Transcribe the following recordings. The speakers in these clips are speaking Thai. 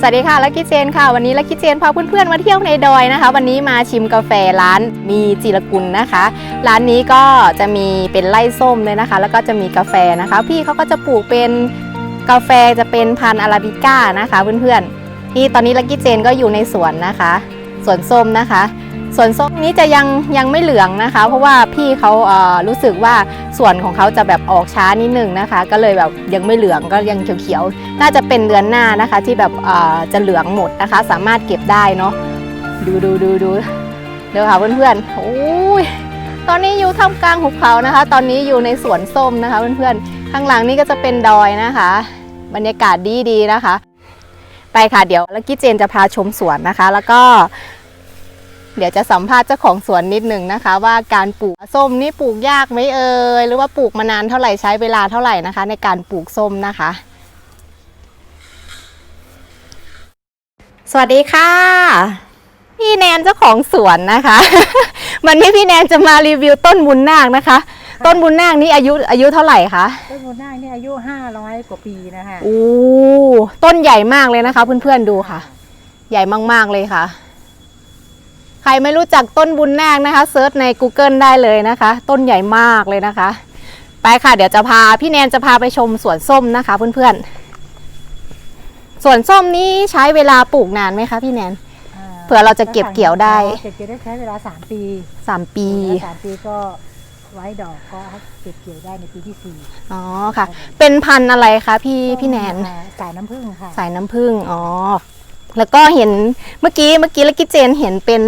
สวัสดีค่ะลักกี้เจนค่ะ วันนี้ลักกี้เจนพาเพื่อนๆมาเที่ยวในดอยนะคะ วันนี้มาชิมกาแฟร้านมีจิรกุลนะคะ ร้านนี้ก็จะมีเป็นไร่ส้มเลยนะคะ แล้วก็จะมีกาแฟนะคะ พี่เขาก็จะปลูกเป็นกาแฟจะเป็นพันธุ์อาราบิก้านะคะ เพื่อนๆที่ตอนนี้ลักกี้เจนก็อยู่ในสวนนะคะสวนส้มนะคะ ส่วนส้มนี้จะยังยังไม่เหลืองนะคะ เพราะว่าพี่เขาเอ่อรู้สึกว่าส่วนของเขาจะแบบออกช้านิดนึงนะคะ ก็เลยแบบยังไม่เหลืองก็ยังเขียวๆ น่าจะเป็นเดือนหน้านะคะ ที่แบบเอ่อจะเหลืองหมดนะคะ สามารถเก็บได้เนาะดูดูดูดูเดี๋ยวค่ะเพื่อนๆโอ้ยตอนนี้อยู่ท่ามกลางหุบเขานะคะ ตอนนี้อยู่ในสวนส้มนะคะเพื่อนๆข้างหลังนี่ก็จะเป็นดอยนะคะ บรรยากาศดีๆนะคะ ไปค่ะเดี๋ยวแลักกี้เจนจะพาชมสวนนะคะ แล้วก็ เดี๋ยวจะสัมภาษณ์เจ้าของสวนนิดหนึ่งนะคะ ว่าการปลูกส้มนี่ปลูกยากไหมเอ่ยหรือว่าปลูกมานานเท่าไหร่ใช้เวลาเท่าไหร่นะคะ ในการปลูกส้มนะคะ สวัสดีค่ะ พี่แนนเจ้าของสวนนะคะ วันนี้พี่แนนจะมารีวิวต้นบุญนาคนะคะ ต้นบุญนาคนี่อายุอายุเท่าไหร่คะต้นโมนาเนี่ยอายุ500กว่าปีนะคะโอ้ต้นใหญ่มากเลยนะคะ เพื่อนๆดูค่ะ ใหญ่มากๆเลยค่ะใค รไม่รู้จักต้นบุญนาคนะคะเซิร์ชใน Google ได้เลยนะคะ ต้นใหญ่มากเลยนะคะ ไปค่ะเดี๋ยวจะพาพี่แนนจะพาไปชมสวนส้มนะคะ เพื่อนๆสวนส้มนี้ใช้เวลาปลูกนานไหมคะพี่แนนาเผื่อเราจะเก็บเกี่ยวได้เก็บเกี่ยวได้ใช้เวลา3ปีสามปีเวลาสามปีก็ไว้ดอกก็เก็บเกี่ยวได้ในปีที่สี่อ๋อค่ะ เป็นพันธุ์อะไรคะพี่พี่แนนอ่าสายน้ำผึ้งค่ะ สายน้ำผึ้งอ๋อ แล้วก็เห็นเมื่อกี้เมื่อกี้ลักกี้เจนเห็นเป็น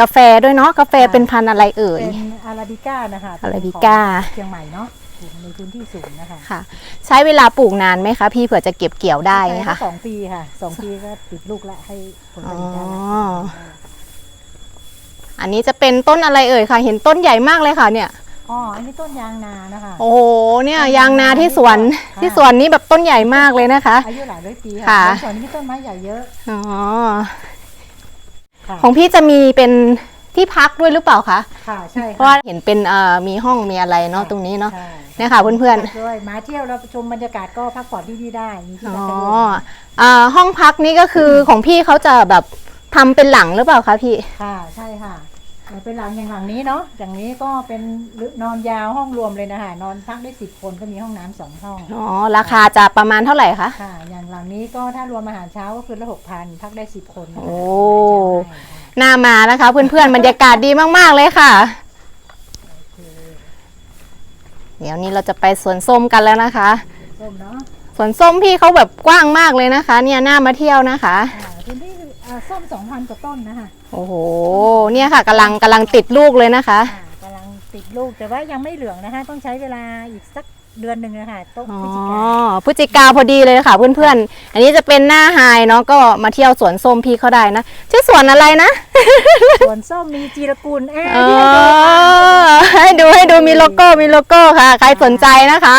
กาแฟด้วยเนาะกาแฟเป็นพันธุ์อะไรเอ่ย เป็นอาราบิก้านะคะอาราบิก้าเชียงใหม่เนาะปลูกในพื้นที่สูงนะคะค่ะ ใช้เวลาปลูกนานไหมคะ พี่เผื่อจะเก็บเกี่ยวได้ใช้ค่ะสองปีค่ะสองปีก็ติดลูกแล้วให้ผลผลิตได้อ๋แล้วออันนี้จะเป็นต้นอะไรเอ่ยค่ะ เห็นต้นใหญ่มากเลยค่ะเนี่ย อ๋อ อันนี้ต้นยางนานะคะ โอ้โหเนี่ยยางนาที่สวนค่ะ ที่สวนนี้แบบต้นใหญ่มากเลยนะคะ อายุหลายร้อยปีค่ะ ค่ะในส่วนนี้ต้นไม้ใหญ่เยอะอ๋อค่ะของพี่จะมีเป็นที่พักด้วยหรือเปล่าคะค่ะใช่เพค่ะราะว่าเห็นเป็นเอ่อมีห้องมีอะไรเนาะตรงนี้เนาะใช่เนี่ยค่ะเพื่อนๆด้วยมาเที่ยวแล้วชมบรรยากาศก็พักผ่อนที่นี่ได้มีที่อ๋พัอกกันด้วยอ่าห้องพักนี่ก็คือของพี่เขาจะแบบทำเป็นหลังหรือเปล่าคะพี่ ค่ะใช่ค่ะแต่ เป็นหลังอย่างหลังนี้เนาะอย่างนี้ก็เป็นนอนยาวห้องรวมเลยนะคะนอนพักได้สิบคนก็มีห้องน้ำสองห้องอ๋อราคาจะประมาณเท่าไหร่คะค่ะ อย่างหลังนี้ก็ถ้ารวมอาหารเช้าก็คือละหกพันพักได้สิบคนนะคะโอ้ใช่ค่ะน่ามานะคะ เพื่อนๆบรรยากาศดีมากๆเลยค่ะ เดี๋ยวนี้เราจะไปสวนส้มกันแล้วนะคะส้มเนาะสวนส้มพี่เขาแบบกว้างมากเลยนะคะ เนี่ยน่ามาเที่ยวนะคะอ่าพื้นที่ อ่าส้มสองพันกว่าต้นนะคะโอ้โห เนี่ยค่ะกำลังกำลังติดลูกเลยนะคะ อ่ากำลังติดลูกแต่ว่ายังไม่เหลืองนะคะ ต้องใช้เวลาอีกสัก เดือนหนึ่งนะคะต้องอ๋อพฤศจิกาพฤศจิกาพอดีเลยค่ะเพื่อนๆ อันนี้จะเป็นหน้าไฮเนาะก็มาเที่ยวสวนส้มพี่เขาได้นะชื่อสวนอะไรนะ สวนส้มมีจีรกุลเอ้ยอ๋อเดี๋ยวดูให้ดูให้ดูมีโลโก้มีโลโก้ค่ะ ใครสนใจนะคะ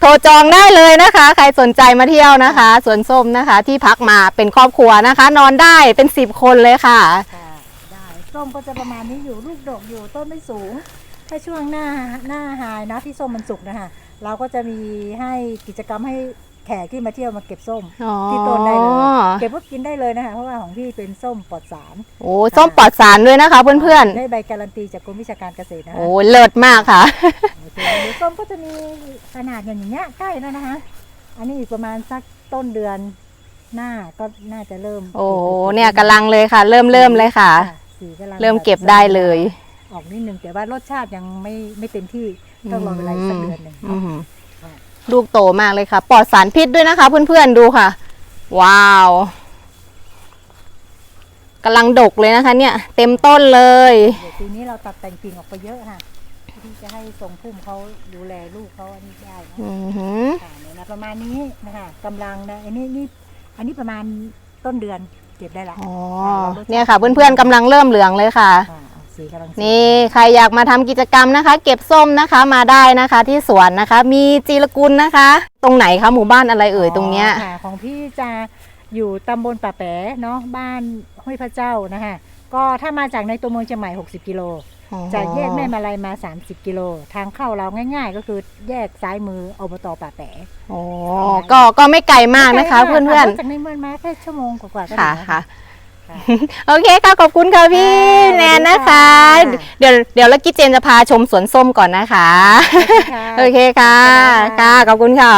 โทรจองได้เลยนะคะ ใครสนใจมาเที่ยวนะคะสวนส้มนะคะ ที่พักมาเป็นครอบครัวนะคะ นอนได้เป็นสิบคนเลยค่ะ ค่ะได้ส้มก็จะประมาณนี้อยู่ลูกดกอยู่ต้นไม่สูง ถ้าช่วงหน้าหน้าหายนะที่ส้มมันสุกนะคะ เราก็จะมีให้กิจกรรมให้แขกที่มาเที่ยวมาเก็บส้มอ๋อที่ต้นได้เลยเก็บก็กินได้เลยนะคะเพราะว่าของพี่เป็นส้มปลอดสารโอ้ส้มปลอดสารด้วยนะคะ เพื่อนได้ใบการันตีจากกรมวิชาการเกษตรนะๆคะโอ้เลิศมากค่ะโอเคเดี๋ยวส้มก็จะมีขนาดอย่างเงี้ยใกล้แล้วนะคะ อันนี้อีกประมาณสักต้นเดือนหน้าก็น่าจะเริ่ม โอ้เนี่ยกำลังเลยค่ะ เริ่มเริ่มเลยค่ะสีกำลังเริ่มเก็บได้เลย ออกนิดนึงแต่ว่ารสชาติยังไม่ไม่เต็มที่ ต้องรอเวลาอีกสักเดือนหนึ่งอืเนาะมลูกโตมากเลยค่ะ ปลอดสารพิษด้วยนะคะ เพื่อนๆดูค่ะ ว้าวกำลังดกเลยนะคะ เนี่ย เต็มต้นเลยเดี๋ยวปีนี้เราตัดแต่งกิ่งออกไปเยอะค่ะที่จะให้ทรงพุ่มเขาดูแลลูกเขาอันนี้ได้นะอือหือค่ะเนี่ยนะประมาณนี้นะคะกำลังนะอันนี้นี่อันนี้ประมาณต้นเดือนเก็บได้ละอ๋อเนี่ยค่ะ เพื่อนๆกำลังเริ่มเหลืองเลยค่ะอ่า สีกำลังสวยนี่ใครอยากมาทำกิจกรรมนะคะ เก็บส้มนะคะมาได้นะคะที่สวนนะคะ มีจีรกุลนะคะ ตรงไหนคะหมู่บ้านอะไรเอ่ยตรงเนี้ยอ๋อค่ะของพี่จะอยู่ตำบลป่าแปะเนาะบ้านห้วยพระเจ้านะคะก็ถ้ามาจากในตัวเมืองเชียงใหม่ 60 กิโลอ๋อจากแยกแม่มาลายมา 30 กิโล ทางเข้าเราง่าย ๆ ก็คือแยกซ้ายมืออบตป่าแปะอ๋อก็ก็ไม่ไกลมากนะคะ เพื่อนเพื่อนขับรถจากในเมืองมาแค่ชั่วโมงกว่าๆก็ๆค่ะถึงแล้วค่ะค่ะ โอเคค่ะขอบคุณค่ะพี่ค่ะแนนนะคะสวัสดีค่ะเดี๋ยวเดี๋ยวลักกี้เจนจะพาชมสวนส้มก่อนนะคะ โอเคค่ะค่ะขอบคุณค่ะ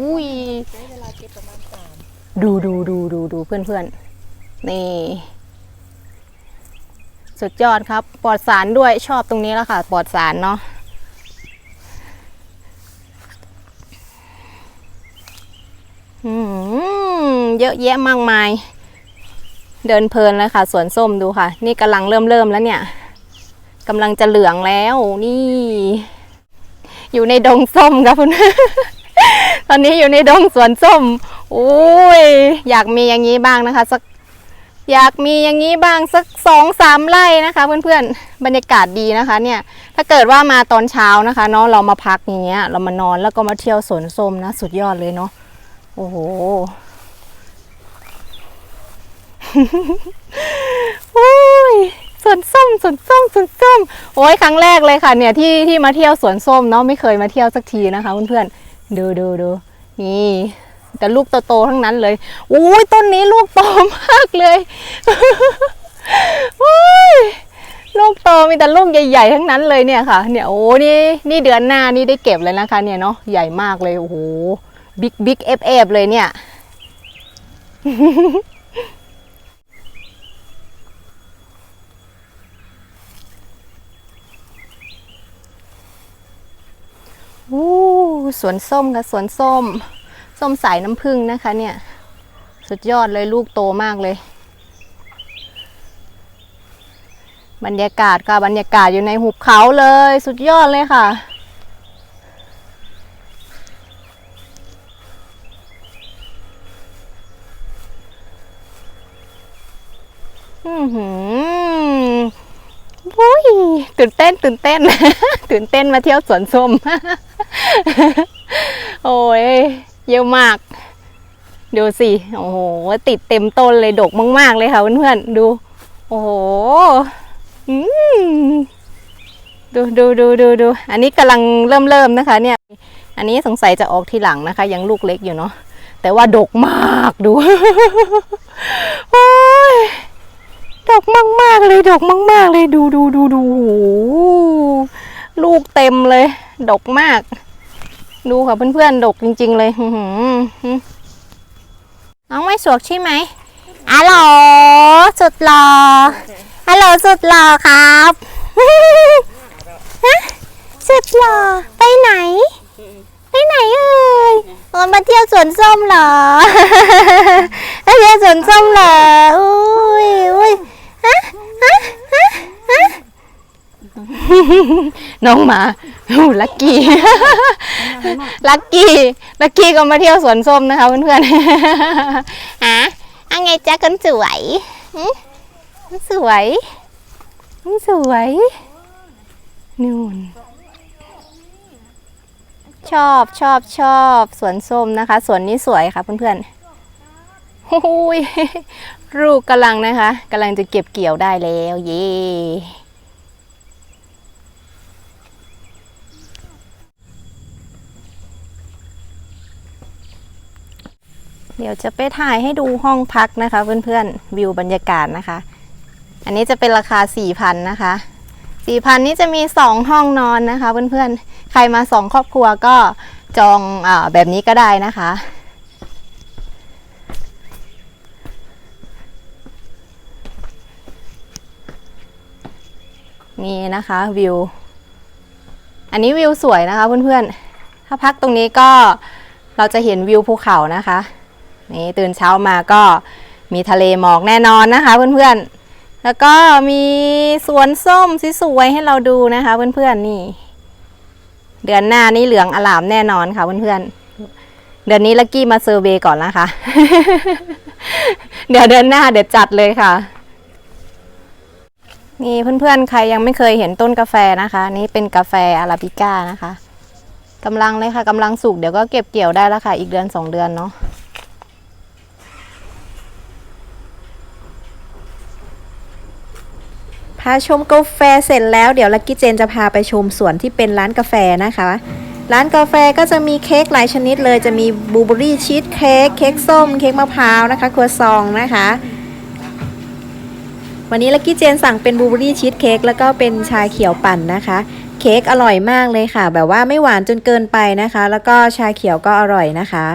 อุ้ยใช้เวลาเก็บประมาณสามดูดูดูดูดูเพื่อนเพื่อนๆนี่ สุดยอดครับ ปลอดสารด้วยชอบตรงนี้แล้วค่ะ ปลอดสารเนาะอืมเยอะแยะมากมาย เดินเพลินเลยค่ะสวนส้มดูค่ะ นี่กำลังเริ่มเริ่มแล้วเนี่ยกำลังจะเหลืองแล้วนี่ อยู่ในดงส้มครับคุณตอนนี้อยู่ในดงสวนส้มโอ้ยอยากมีอย่างนี้บ้างนะคะสักอยากมีอย่างนี้บ้างสักสองสามไร่นะคะ เพื่อนๆบรรยากาศดีนะคะ เนี่ย ถ้าเกิดว่ามาตอนเช้านะคะเนาะเรามาพักอย่างเงี้ย เรามานอนแล้วก็มาเที่ยวสวนส้มนะ สุดยอดเลยเนาะโอ้โห โอ้ยสวนส้มสวนส้มสวนส้ม โอ้ยครั้งแรกเลยค่ะ เนี่ยที่ที่มาเที่ยวสวนส้มเนาะไม่เคยมาเที่ยวสักทีนะคะเพื่อนๆดูดูดูนี่ แต่ลูกโตๆทั้งนั้นเลยโอ้ยต้นนี้ลูกโตมากเลยโอ้ยลูกโตมีแต่ลูกใหญ่ๆทั้งนั้นเลยเนี่ยค่ะ เนี่ยโอ้นี่นี่เดือนหน้านี่ได้เก็บเลยนะคะ เนี่ยเนาะใหญ่มากเลยโอ้โหบิ๊กบิ๊กเอฟเอฟเลยเนี่ย อู้ สวนส้มค่ะสวนส้ม ส้มสายน้ำผึ้งนะคะ เนี่ย สุดยอดเลยลูกโตมากเลย บรรยากาศค่ะบรรยากาศอยู่ในหุบเขาเลย สุดยอดเลยค่ะอือหือวุ้ยตื่นเต้นตื่นเต้น ตื่นเต้นมาเที่ยวสวนส้ม โอ้ยเยอะมาก ดูสิ โอ้โห ติดเต็มต้นเลยดกมาก ๆ เลยค่ะเพื่อนๆ ดู โอ้โหอืมดูดูดูดูดู อันนี้กำลังเริ่มเริ่มนะคะ เนี่ย อันนี้สงสัยจะออกทีหลังนะคะ ยังลูกเล็กอยู่เนาะ แต่ว่าดกมากดู โอ้ยดกมาก ๆ เลยดกมาก ๆ เลยดูดูดูดูโอ้ลูกเต็มเลย ดกมาก ดูค่ะเพื่อนๆ ดกจริง ๆ เลยน้องไม่สวกใช่ไหมฮัลโหลสุดหล่อฮัลโหลสุดหล่อครับฮะสุดหล่อไปไหน ไปไหนเอ่ยโอนมาเที่ยวสวนส้มเหรอมาเที่ยวสวนส้มเหรออุ้ยอุ้ยฮะฮะฮะ น้องหมาอู้ลักกี้ ลักกี้ ลักกี้ก็มาเที่ยวสวนส้มนะคะเพื่อนๆฮะอังไงจ๊ะคนสวยสวยสวยนู่นชอบชอบชอบสวนส้มนะคะ สวนนี้สวยค่ะเพื่อนๆโอ้ยลูกกำลังนะคะกำลังจะเก็บเกี่ยวได้แล้ว เย้ เดี๋ยวจะไปถ่ายให้ดูห้องพักนะคะ เพื่อนๆวิวบรรยากาศนะคะ อันนี้จะเป็นราคา4,000นะคะ4,000นี้จะมี2ห้องนอนนะคะ เพื่อนๆใครมา2ครอบครัวก็จองอแบบนี้ก็ได้นะคะนี่นะคะวิว อันนี้วิวสวยนะคะเพื่อนๆ ถ้าพักตรงนี้ก็เราจะเห็นวิวภูเขานะคะ นี่ตื่นเช้ามาก็มีทะเลหมอกแน่นอนนะคะเพื่อนๆ แล้วก็มีสวนส้มสวยๆให้เราดูนะคะเพื่อนๆนี่ เดือนหน้านี่เหลืองอลามแน่นอนค่ะเพื่อนๆ เดือนนี้ลักกี้มาเซอร์เวย์ก่อนนะคะ เดี๋ยวเดือนหน้าเดี๋ยวจัดเลยค่ะ นี่เพื่อนๆ ใครยังไม่เคยเห็นต้นกาแฟนะคะ นี่เป็นกาแฟอาราบิก้านะคะกำลังเลยค่ะกำลังสุกเดี๋ยวก็เก็บเกี่ยวได้แล้วค่ะ อีกเดือนสองเดือนเนาะ พาชมกาแฟเสร็จแล้วเดี๋ยวลักกี้เจนจะพาไปชมสวนที่เป็นร้านกาแฟนะคะ ร้านกาแฟก็จะมีเค้กหลายชนิดเลยจะมีบลูเบอรี่ชีสเค้กเค้กส้ม เค้กมะพร้าวนะคะครัวซองนะคะ วันนี้ลักกี้เจนสั่งเป็นบลูเบอรี่ชีสเค้กแล้วก็เป็นชาเขียวปั่นนะคะ เค้กอร่อยมากเลยค่ะ แบบว่าไม่หวานจนเกินไปนะคะ แล้วก็ชาเขียวก็อร่อยนะคะ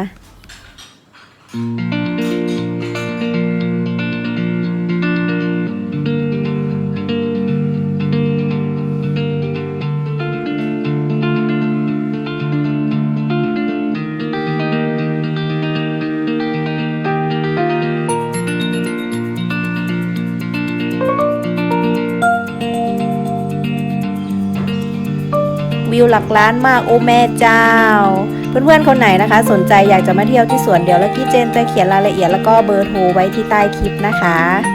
วิวหลักล้านมากโอ้แม่เจ้า เพื่อนๆคนไหนนะคะ สนใจอยากจะมาเที่ยวที่สวนเดี๋ยวแล้วกี้เจนจะเขียนรายละเอียดแล้วก็เบอร์โทรไว้ที่ใต้คลิปนะคะ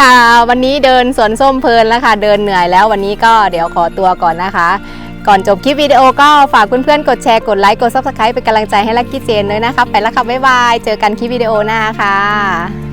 ค่ะ วันนี้เดินสวนส้มเพลินแล้วค่ะ เดินเหนื่อยแล้ววันนี้ก็เดี๋ยวขอตัวก่อนนะคะ ก่อนจบคลิปวิดีโอก็ฝากเพื่อนๆ กดแชร์ กดไลค์ กดซับสไคร b ์เป็นกำลังใจให้ลักกี้เจนด้วยนะคะ ไปแล้วค่ะ บ๊ายบาย เจอกันคลิปวิดีโอหน้าค่ะ